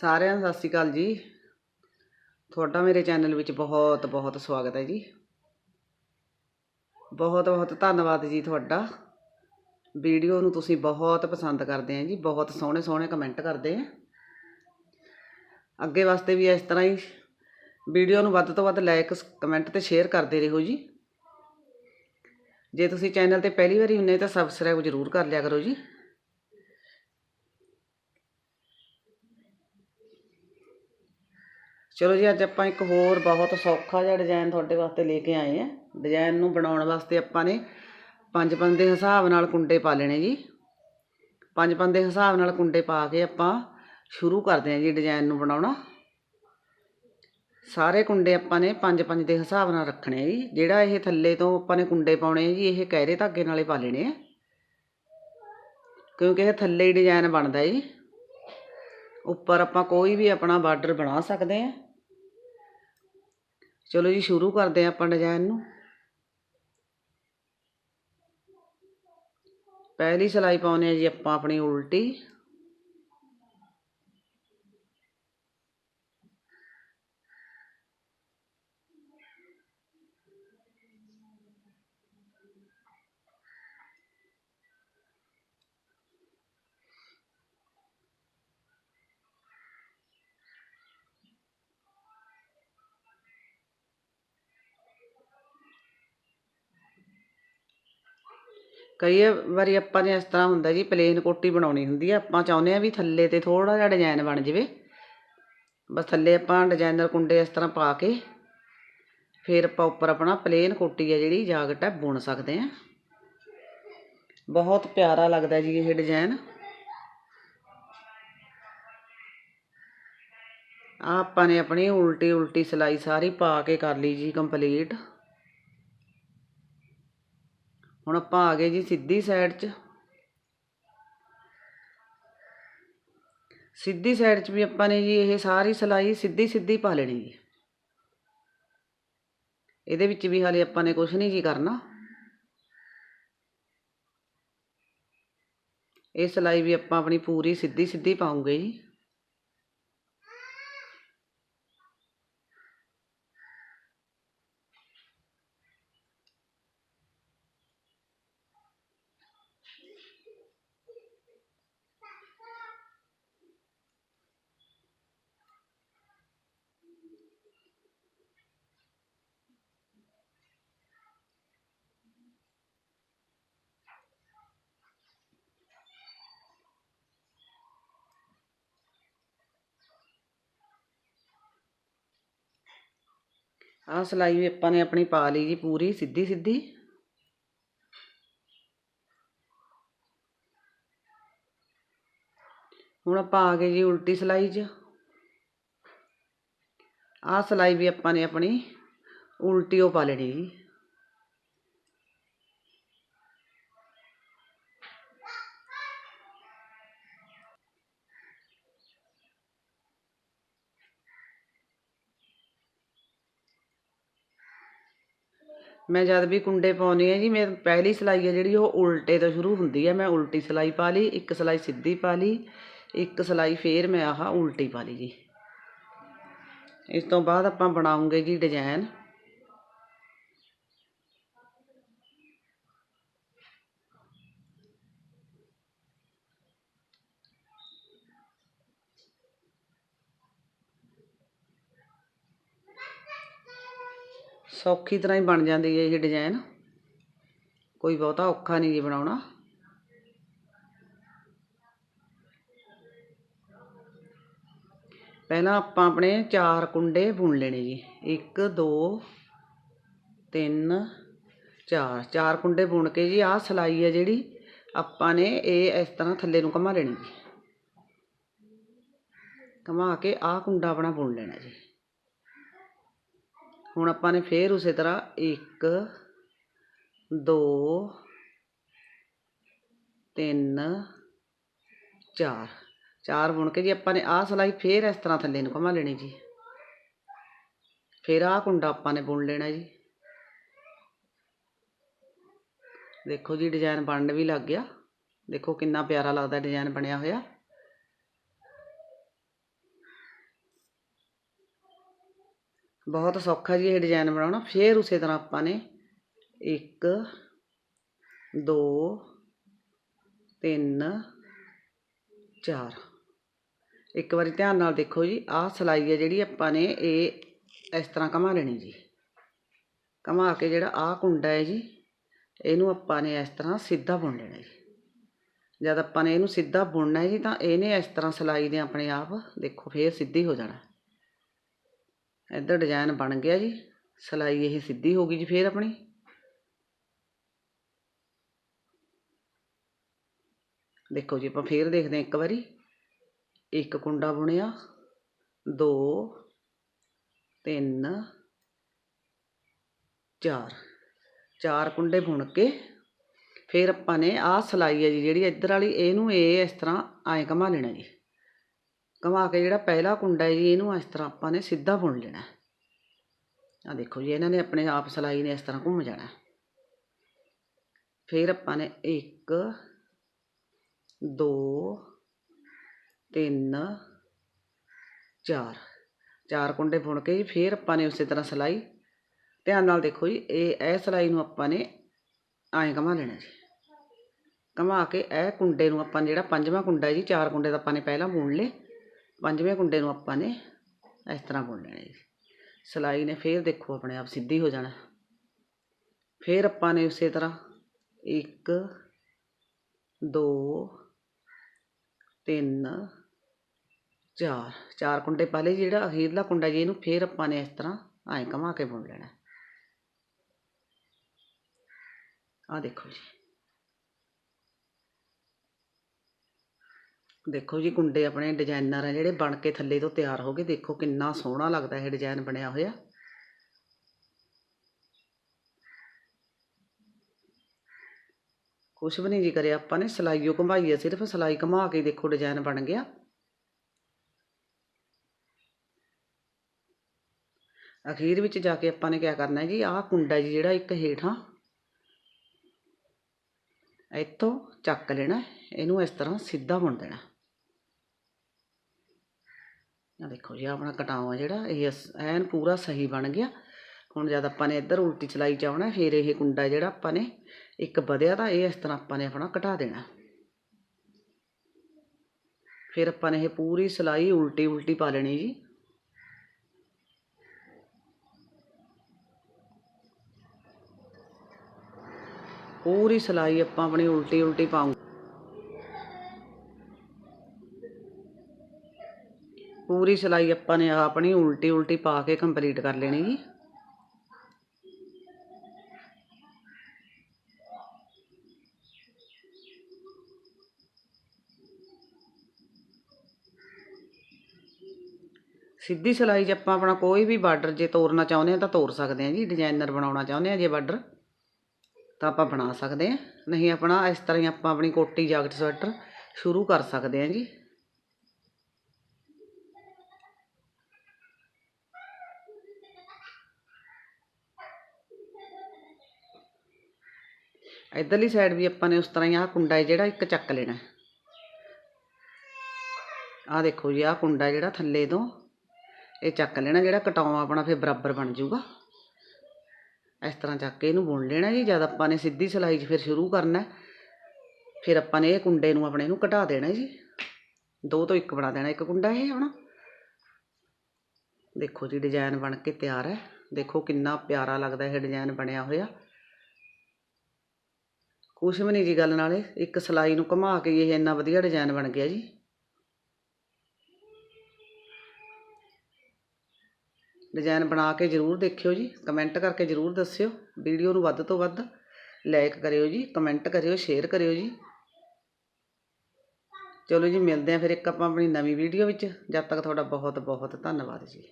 ਸਾਰਿਆਂ ਨੂੰ ਸਤਿ ਸ਼੍ਰੀ ਅਕਾਲ ਜੀ। ਤੁਹਾਡਾ ਮੇਰੇ ਚੈਨਲ ਵਿੱਚ ਬਹੁਤ ਬਹੁਤ ਸਵਾਗਤ ਹੈ ਜੀ। ਬਹੁਤ ਬਹੁਤ ਧੰਨਵਾਦ ਜੀ ਤੁਹਾਡਾ। ਵੀਡੀਓ ਨੂੰ ਤੁਸੀਂ ਬਹੁਤ ਪਸੰਦ ਕਰਦੇ ਆ ਜੀ, ਬਹੁਤ ਸੋਹਣੇ ਸੋਹਣੇ ਕਮੈਂਟ ਕਰਦੇ ਆ। ਅੱਗੇ ਵਾਸਤੇ ਵੀ ਇਸ ਤਰ੍ਹਾਂ ਹੀ ਵੀਡੀਓ ਨੂੰ ਵੱਧ ਤੋਂ ਵੱਧ ਲਾਈਕ ਕਮੈਂਟ ਤੇ ਸ਼ੇਅਰ ਕਰਦੇ ਰਹੋ ਜੀ। ਜੇ ਤੁਸੀਂ ਚੈਨਲ ਤੇ ਪਹਿਲੀ ਵਾਰੀ ਹੁੰਨੇ ਤਾਂ ਸਬਸਕ੍ਰਾਈਬ ਜ਼ਰੂਰ ਕਰ ਲਿਆ ਕਰੋ ਜੀ। ਚਲੋ ਜੀ, ਅੱਜ ਆਪਾਂ ਇੱਕ ਹੋਰ ਬਹੁਤ ਸੌਖਾ ਜਿਹਾ ਡਿਜ਼ਾਈਨ ਤੁਹਾਡੇ ਵਾਸਤੇ ਲੈ ਕੇ ਆਏ ਆ। ਡਿਜ਼ਾਈਨ ਨੂੰ ਬਣਾਉਣ ਵਾਸਤੇ ਆਪਾਂ ਨੇ ਪੰਜ ਪੰਜ ਦੇ ਹਿਸਾਬ ਨਾਲ ਕੁੰਡੇ ਪਾ ਲੈਣੇ ਜੀ। ਪੰਜ ਪੰਜ ਦੇ ਹਿਸਾਬ ਨਾਲ ਕੁੰਡੇ ਪਾ ਕੇ ਆਪਾਂ ਸ਼ੁਰੂ ਕਰਦੇ ਹਾਂ ਜੀ ਡਿਜ਼ਾਈਨ ਨੂੰ ਬਣਾਉਣਾ। ਸਾਰੇ ਕੁੰਡੇ ਆਪਾਂ ਨੇ ਪੰਜ ਪੰਜ ਦੇ ਹਿਸਾਬ ਨਾਲ ਰੱਖਣੇ ਜੀ। ਜਿਹੜਾ ਇਹ ਥੱਲੇ ਤੋਂ ਆਪਾਂ ਨੇ ਕੁੰਡੇ ਪਾਉਣੇ ਜੀ, ਇਹ ਕਹਿਰੇ ਧਾਗੇ ਨਾਲੇ ਪਾ ਲੈਣੇ ਆ। ਕਿਉਂਕਿ ਇਹ ਥੱਲੇ ਹੀ ਡਿਜ਼ਾਈਨ ਬਣਦਾ ਜੀ। ਉੱਪਰ ਆਪਾਂ ਕੋਈ ਵੀ ਆਪਣਾ ਬਾਰਡਰ ਬਣਾ ਸਕਦੇ ਹਾਂ ਚਲੋ ਜੀ, ਸ਼ੁਰੂ ਕਰਦੇ ਹਾਂ ਆਪਾਂ ਡਿਜ਼ਾਈਨ ਨੂੰ। ਪਹਿਲੀ ਸਲਾਈ ਪਾਉਨੇ ਆ ਜੀ ਆਪਾਂ ਆਪਣੀ ਉਲਟੀ। ਕਈ ਵਾਰੀ ਆਪਾਂ ਨੇ ਇਸ ਤਰ੍ਹਾਂ ਹੁੰਦਾ ਜੀ ਪਲੇਨ ਕੋਟੀ ਬਣਾਉਣੀ ਹੁੰਦੀ ਆ, ਆਪਾਂ ਚਾਹੁੰਦੇ ਆ ਵੀ ਥੱਲੇ ਤੇ ਥੋੜਾ ਜਿਹਾ ਡਿਜ਼ਾਈਨ ਬਣ ਜਾਵੇ। ਬਸ ਥੱਲੇ ਆਪਾਂ ਡਿਜ਼ਾਈਨਰ ਕੁੰਡੇ ਇਸ ਤਰ੍ਹਾਂ ਪਾ ਕੇ, ਫਿਰ ਆਪਾਂ ਉੱਪਰ ਆਪਣਾ ਪਲੇਨ ਕੋਟੀ ਆ ਜਿਹੜੀ ਜਾਗਟ ਹੈ ਬੁਣ ਸਕਦੇ ਆ। ਬਹੁਤ ਪਿਆਰਾ ਲੱਗਦਾ ਜੀ ਇਹ ਡਿਜ਼ਾਈਨ ਆ ਆਪਾਂ ਨੇ ਆਪਣੀ ਉਲਟੀ ਉਲਟੀ ਸਿਲਾਈ ਸਾਰੀ ਪਾ ਕੇ ਕਰ ਲਈ ਜੀ ਕੰਪਲੀਟ ਹੁਣ ਆਪਾਂ ਆ ਗਏ ਜੀ ਸਿੱਧੀ ਸਾਈਡ 'ਚ। ਸਿੱਧੀ ਸਾਈਡ 'ਚ ਵੀ ਆਪਾਂ ਨੇ ਜੀ ਇਹ ਸਾਰੀ ਸਲਾਈ ਸਿੱਧੀ ਸਿੱਧੀ ਪਾ ਲੈਣੀ ਜੀ। ਇਹਦੇ ਵਿੱਚ ਵੀ ਹਾਲੇ ਆਪਾਂ ਨੇ ਕੁਝ ਨਹੀਂ ਜੀ ਕਰਨਾ। ਇਹ ਸਲਾਈ ਵੀ ਆਪਾਂ ਆਪਣੀ ਪੂਰੀ ਸਿੱਧੀ ਸਿੱਧੀ ਪਾਉਂਗੇ ਜੀ। ਆਹ ਸਲਾਈ ਵੀ ਆਪਾਂ ਨੇ ਆਪਣੀ ਪਾ ਲਈ ਜੀ ਪੂਰੀ, ਸਿੱਧੀ ਸਿੱਧੀ। ਹੁਣ ਆਪਾਂ ਆ ਗਏ ਜੀ ਉਲਟੀ ਸਲਾਈ 'ਚ। ਆਹ ਸਲਾਈ ਵੀ ਆਪਾਂ ਨੇ ਆਪਣੀ ਉਲਟੀ ਉਹ ਪਾ ਲੈਣੀ ਜੀ। ਮੈਂ ਜਦ ਵੀ ਕੁੰਡੇ ਪਾਉਂਦੀ ਹੈ ਜੀ, ਮੈਂ ਪਹਿਲੀ ਸਿਲਾਈ ਹੈ ਜਿਹੜੀ, ਉਹ ਉਲਟੇ ਤੋਂ ਸ਼ੁਰੂ ਹੁੰਦੀ ਹੈ। ਮੈਂ ਉਲਟੀ ਸਿਲਾਈ ਪਾ ਲਈ, ਇੱਕ ਸਿਲਾਈ ਸਿੱਧੀ ਪਾ ਲਈ, ਇੱਕ ਸਿਲਾਈ ਫੇਰ ਮੈਂ ਆਹ ਉਲਟੀ ਪਾ ਲਈ ਜੀ। ਇਸ ਤੋਂ ਬਾਅਦ ਆਪਾਂ ਬਣਾਉਂਗੇ ਜੀ ਡਿਜ਼ਾਈਨ ਸੌਖੀ ਤਰ੍ਹਾਂ ਹੀ ਬਣ ਜਾਂਦੀ ਹੈ ਇਹ ਡਿਜ਼ਾਈਨ ਕੋਈ ਬਹੁਤਾ ਔਖਾ ਨਹੀਂ ਜੀ ਬਣਾਉਣਾ। ਪਹਿਲਾਂ ਆਪਾਂ ਆਪਣੇ ਚਾਰ ਕੁੰਡੇ ਬੁਣ ਲੈਣੇ ਜੀ। 1 2 3 4 ਚਾਰ ਕੁੰਡੇ ਬੁਣ ਕੇ ਜੀ ਆਹ ਸਲਾਈ ਹੈ ਜਿਹੜੀ ਆਪਾਂ ਨੇ ਇਹ ਇਸ ਤਰ੍ਹਾਂ ਥੱਲੇ ਨੂੰ ਘੁਮਾ ਲੈਣੀ। ਜੀ ਘੁਮਾ ਕੇ ਆਹ ਕੁੰਡਾ ਆਪਣਾ ਬੁਣ ਲੈਣਾ ਜੀ। ਹੁਣ ਆਪਾਂ ਨੇ ਫੇਰ ਉਸੇ ਤਰ੍ਹਾਂ 1 2 3 4 ਚਾਰ ਬੁਣ ਕੇ ਜੀ ਆਪਾਂ ਨੇ ਆਹ ਸਲਾਈ ਫੇਰ ਇਸ ਤਰ੍ਹਾਂ ਥੱਲੇ ਨੂੰ ਘੁਮਾ ਲੈਣੀ ਜੀ। ਫੇਰ ਆਹ ਕੁੰਡਾ ਆਪਾਂ ਨੇ ਬੁਣ ਲੈਣਾ ਜੀ। ਦੇਖੋ ਜੀ ਡਿਜ਼ਾਈਨ ਬਣਨ ਵੀ ਲੱਗ ਗਿਆ। ਦੇਖੋ ਕਿੰਨਾ ਪਿਆਰਾ ਲੱਗਦਾ ਡਿਜ਼ਾਈਨ ਬਣਿਆ ਹੋਇਆ। ਬਹੁਤ ਸੌਖਾ ਜੀ ਇਹ ਡਿਜ਼ਾਈਨ ਬਣਾਉਣਾ। ਫੇਰ ਉਸੇ ਤਰ੍ਹਾਂ ਆਪਾਂ ਨੇ 1 2 3 4 ਇੱਕ ਵਾਰੀ ਧਿਆਨ ਨਾਲ ਦੇਖੋ ਜੀ, ਆਹ ਸਲਾਈ ਹੈ ਜਿਹੜੀ ਆਪਾਂ ਨੇ ਇਹ ਇਸ ਤਰ੍ਹਾਂ ਘੁਮਾ ਲੈਣੀ ਜੀ। ਘੁਮਾ ਕੇ ਜਿਹੜਾ ਆਹ ਕੁੰਡਾ ਹੈ ਜੀ, ਇਹਨੂੰ ਆਪਾਂ ਨੇ ਇਸ ਤਰ੍ਹਾਂ ਸਿੱਧਾ ਬੁਣ ਲੈਣਾ ਜੀ। ਜਦ ਆਪਾਂ ਨੇ ਇਹਨੂੰ ਸਿੱਧਾ ਬੁਣਨਾ ਹੈ ਜੀ, ਤਾਂ ਇਹਨੇ ਇਸ ਤਰ੍ਹਾਂ ਸਲਾਈ ਨੇ ਆਪਣੇ ਆਪ ਦੇਖੋ, ਫੇਰ ਸਿੱਧੀ ਹੋ ਜਾਣਾ। ਇੱਧਰ ਡਿਜ਼ਾਈਨ ਬਣ ਗਿਆ ਜੀ। ਸਲਾਈ ਇਹ ਸਿੱਧੀ ਹੋ ਗਈ ਜੀ ਫੇਰ ਆਪਣੀ। ਦੇਖੋ ਜੀ ਆਪਾਂ ਫੇਰ ਦੇਖਦੇ ਹਾਂ ਇੱਕ ਵਾਰੀ। ਇੱਕ ਕੁੰਡਾ ਬੁਣਿਆ। ਦੋ, ਤਿੰਨ, ਚਾਰ। ਚਾਰ ਕੁੰਡੇ ਬੁਣ ਕੇ ਫਿਰ ਆਪਾਂ ਨੇ ਆਹ ਸਲਾਈ ਹੈ ਜੀ ਜਿਹੜੀ ਇੱਧਰ ਵਾਲੀ, ਇਹਨੂੰ ਇਹ ਇਸ ਤਰ੍ਹਾਂ ਐਂ ਘੁਮਾ ਲੈਣਾ ਜੀ। ਘੁਮਾ ਕੇ ਜਿਹੜਾ ਪਹਿਲਾ ਕੁੰਡਾ ਹੈ ਜੀ, ਇਹਨੂੰ ਇਸ ਤਰ੍ਹਾਂ ਆਪਾਂ ਨੇ ਸਿੱਧਾ ਬੁਣ ਲੈਣਾ ਆ ਦੇਖੋ ਜੀ, ਇਹਨਾਂ ਨੇ ਆਪਣੇ ਆਪ ਸਲਾਈ ਨੇ ਇਸ ਤਰ੍ਹਾਂ ਘੁੰਮ ਜਾਣਾ ਫਿਰ ਆਪਾਂ ਨੇ 1 2 3 4 ਚਾਰ ਕੁੰਡੇ ਬੁਣ ਕੇ ਜੀ, ਫਿਰ ਆਪਾਂ ਨੇ ਉਸੇ ਤਰ੍ਹਾਂ ਸਲਾਈ। ਧਿਆਨ ਨਾਲ ਦੇਖੋ ਜੀ, ਇਹ ਇਹ ਸਲਾਈ ਨੂੰ ਆਪਾਂ ਨੇ ਐਂ ਘੁਮਾ ਲੈਣਾ ਜੀ। ਘੁਮਾ ਕੇ ਇਹ ਕੁੰਡੇ ਨੂੰ ਆਪਾਂ ਜਿਹੜਾ ਪੰਜਵਾਂ ਕੁੰਡਾ ਜੀ, ਚਾਰ ਕੁੰਡੇ ਤਾਂ ਆਪਾਂ ਨੇ ਪਹਿਲਾਂ ਬੁਣ ਲਏ। ਪੰਜਵੇਂ ਕੁੰਡੇ ਨੂੰ ਆਪਾਂ ਨੇ ਇਸ ਤਰ੍ਹਾਂ ਬੁਣ ਲੈਣਾ ਜੀ। ਸਲਾਈ ਨੇ ਫੇਰ ਦੇਖੋ ਆਪਣੇ ਆਪ ਸਿੱਧੀ ਹੋ ਜਾਣਾ। ਫੇਰ ਆਪਾਂ ਨੇ ਉਸੇ ਤਰ੍ਹਾਂ 1 2 3 4 ਚਾਰ ਕੁੰਡੇ ਪਹਿਲੇ ਜਿਹੜਾ ਅਖੀਰਲਾ ਕੁੰਡਾ ਜੀ, ਇਹਨੂੰ ਫੇਰ ਆਪਾਂ ਨੇ ਇਸ ਤਰ੍ਹਾਂ ਐਂ ਘੁਮਾ ਕੇ ਬੁਣ ਲੈਣਾ। ਆ ਦੇਖੋ ਜੀ। ਦੇਖੋ ਜੀ ਕੁੰਡੇ ਆਪਣੇ ਡਿਜ਼ਾਈਨਰ ਆ, ਜਿਹੜੇ ਬਣ ਕੇ ਥੱਲੇ ਤੋਂ ਤਿਆਰ ਹੋ ਗਏ ਦੇਖੋ ਕਿੰਨਾ ਸੋਹਣਾ ਲੱਗਦਾ ਇਹ ਡਿਜ਼ਾਈਨ ਬਣਿਆ ਹੋਇਆ। ਕੁਛ ਵੀ ਨਹੀਂ ਜੀ ਕਰਿਆ ਆਪਾਂ ਨੇ, ਸਲਾਈਓ ਘੁਮਾਈ ਹੈ ਸਿਰਫ ਸਲਾਈ ਘੁਮਾ ਕੇ ਦੇਖੋ ਡਿਜ਼ਾਈਨ ਬਣ ਗਿਆ। ਅਖੀਰ ਵਿੱਚ ਜਾ ਕੇ ਆਪਾਂ ਨੇ ਕੀ ਕਰਨਾ ਜੀ, ਆਹ ਕੁੰਡਾ ਜੀ ਜਿਹੜਾ ਇੱਕ ਹੇਠਾਂ ਇੱਥੋਂ ਚੱਕ ਲੈਣਾ, ਇਹਨੂੰ ਇਸ ਤਰ੍ਹਾਂ ਸਿੱਧਾ ਬੁਣ ਦੇਣਾ। ਆ ਦੇਖੋ ਜੀ ਆਪਣਾ ਕਟਾਵਾ ਜਿਹੜਾ, ਇਹ ਐਨ ਪੂਰਾ ਸਹੀ ਬਣ ਗਿਆ। ਹੁਣ ਜਦ ਆਪਾਂ ਨੇ ਇੱਧਰ ਉਲਟੀ ਚਲਾਈ ਚਾਉਣਾ ਫਿਰ ਇਹ ਕੁੰਡਾ ਜਿਹੜਾ ਆਪਾਂ ਨੇ ਇੱਕ ਵਧਿਆ ਤਾਂ ਇਹ ਇਸ ਤਰ੍ਹਾਂ ਆਪਾਂ ਨੇ ਆਪਣਾ ਘਟਾ ਦੇਣਾ। ਫਿਰ ਆਪਾਂ ਨੇ ਇਹ ਪੂਰੀ ਸਲਾਈ ਉਲਟੀ ਉਲਟੀ ਪਾ ਲੈਣੀ ਜੀ। ਪੂਰੀ ਸਲਾਈ ਆਪਾਂ ਆਪਣੀ ਉਲਟੀ ਉਲਟੀ ਪਾਉਂ ਪੂਰੀ ਸਲਾਈ ਆਪਾਂ ਨੇ ਆਪਣੀ ਉਲਟੀ ਉਲਟੀ ਪਾ ਕੇ ਕੰਪਲੀਟ ਕਰ ਲੈਣੀ ਜੀ। ਸਿੱਧੀ ਸਲਾਈ 'ਚ ਆਪਾਂ ਆਪਣਾ ਕੋਈ ਵੀ ਬਾਰਡਰ ਜੇ ਤੋਰਨਾ ਚਾਹੁੰਦੇ ਆ ਤਾਂ ਤੋਰ ਸਕਦੇ ਆ ਜੀ, ਡਿਜ਼ਾਈਨਰ ਬਣਾਉਣਾ ਚਾਹੁੰਦੇ ਆ ਜੇ ਬਾਰਡਰ। ਤਾਂ ਆਪਾਂ ਬਣਾ ਸਕਦੇ ਹਾਂ। ਨਹੀਂ, ਆਪਣਾ ਇਸ ਤਰ੍ਹਾਂ ਹੀ ਆਪਾਂ ਆਪਣੀ ਕੋਟੀ, ਜਾਕਟ, ਸਵੈਟਰ ਸ਼ੁਰੂ ਕਰ ਸਕਦੇ ਹਾਂ ਜੀ। ਇਧਰਲੀ ਸਾਈਡ ਵੀ ਆਪਾਂ ਨੇ ਉਸ ਤਰ੍ਹਾਂ ਹੀ ਆਹ ਕੁੰਡਾ ਹੈ ਜਿਹੜਾ ਇੱਕ ਚੱਕ ਲੈਣਾ ਆਹ ਦੇਖੋ ਜੀ, ਆਹ ਕੁੰਡਾ ਜਿਹੜਾ ਥੱਲੇ ਤੋਂ ਇਹ ਚੱਕ ਲੈਣਾ, ਜਿਹੜਾ ਕਟਾਉਣਾ ਆਪਣਾ ਫਿਰ ਬਰਾਬਰ ਬਣ ਜਾਊਗਾ। ਇਸ ਤਰ੍ਹਾਂ ਚੱਕ ਕੇ ਇਹਨੂੰ ਬੁਣ ਲੈਣਾ ਜੀ, ਜਦ ਆਪਾਂ ਨੇ ਸਿੱਧੀ ਸਿਲਾਈ 'ਚ ਫਿਰ ਸ਼ੁਰੂ ਕਰਨਾ ਫਿਰ ਆਪਾਂ ਨੇ ਇਹ ਕੁੰਡੇ ਨੂੰ ਆਪਣੇ ਨੂੰ ਘਟਾ ਦੇਣਾ ਜੀ। ਦੋ ਤੋਂ ਇੱਕ ਬਣਾ ਦੇਣਾ, ਇੱਕ ਕੁੰਡਾ ਇਹ ਹੁਣ ਦੇਖੋ ਜੀ ਡਿਜ਼ਾਈਨ ਬਣ ਕੇ ਤਿਆਰ ਹੈ। ਦੇਖੋ ਕਿੰਨਾ ਪਿਆਰਾ ਲੱਗਦਾ ਇਹ ਡਿਜ਼ਾਈਨ ਬਣਿਆ ਹੋਇਆ। ਕੁਛ ਵੀ ਨਹੀਂ ਜੀ ਗੱਲ ਨਾਲੇ ਇੱਕ ਸਲਾਈ ਨੂੰ ਘੁਮਾ ਕੇ ਇਹ ਇੰਨਾ ਵਧੀਆ ਡਿਜ਼ਾਈਨ ਬਣ ਗਿਆ ਜੀ। ਡਿਜ਼ਾਈਨ ਬਣਾ ਕੇ ਜ਼ਰੂਰ ਦੇਖਿਓ ਜੀ, ਕਮੈਂਟ ਕਰਕੇ ਜ਼ਰੂਰ ਦੱਸਿਓ, ਵੀਡੀਓ ਨੂੰ ਵੱਧ ਤੋਂ ਵੱਧ ਲਾਈਕ ਕਰਿਓ ਜੀ, ਕਮੈਂਟ ਕਰਿਓ, ਸ਼ੇਅਰ ਕਰਿਓ ਜੀ। ਚਲੋ ਜੀ, ਮਿਲਦੇ ਆ ਫਿਰ ਇੱਕ ਆਪਾਂ ਆਪਣੀ ਨਵੀਂ ਵੀਡੀਓ ਵਿੱਚ, ਜਦ ਤੱਕ ਤੁਹਾਡਾ ਬਹੁਤ ਬਹੁਤ ਧੰਨਵਾਦ ਜੀ।